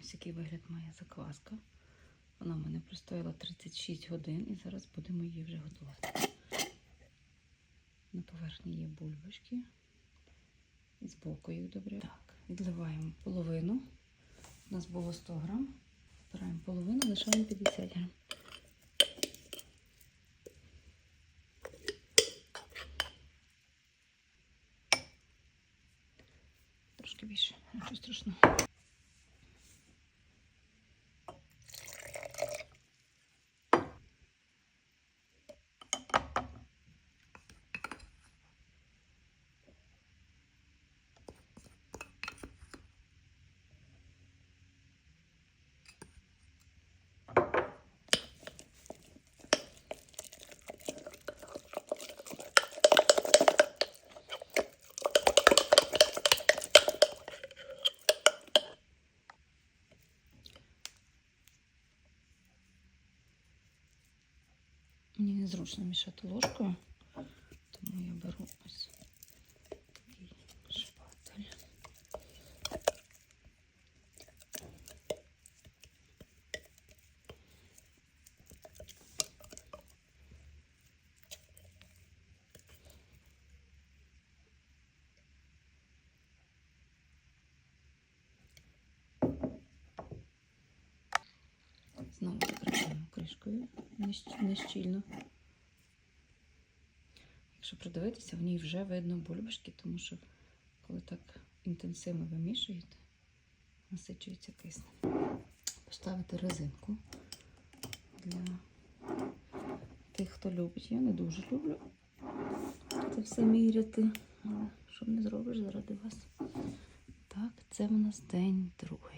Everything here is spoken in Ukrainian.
Ось який вигляд має закваска. Вона в мене простояла 36 годин і зараз будемо її вже готувати. На поверхні є бульбашки. І збоку їх добре. Так, відливаємо половину. У нас було 100 грам. Збираємо половину, лишаємо 50 грам. Трошки більше, нічого страшного. Мені незручно мішати ложкою, тому я беру ось такий шпатель. Знову закриваємо кришкою нещ- нещільно. Якщо придивитися, в ній вже видно бульбашки, тому що коли так інтенсивно вимішуєте, насичується киснем. Поставити резинку для тих, хто любить. Я не дуже люблю це все міряти, але що не зробиш заради вас. Так, це в нас день другий.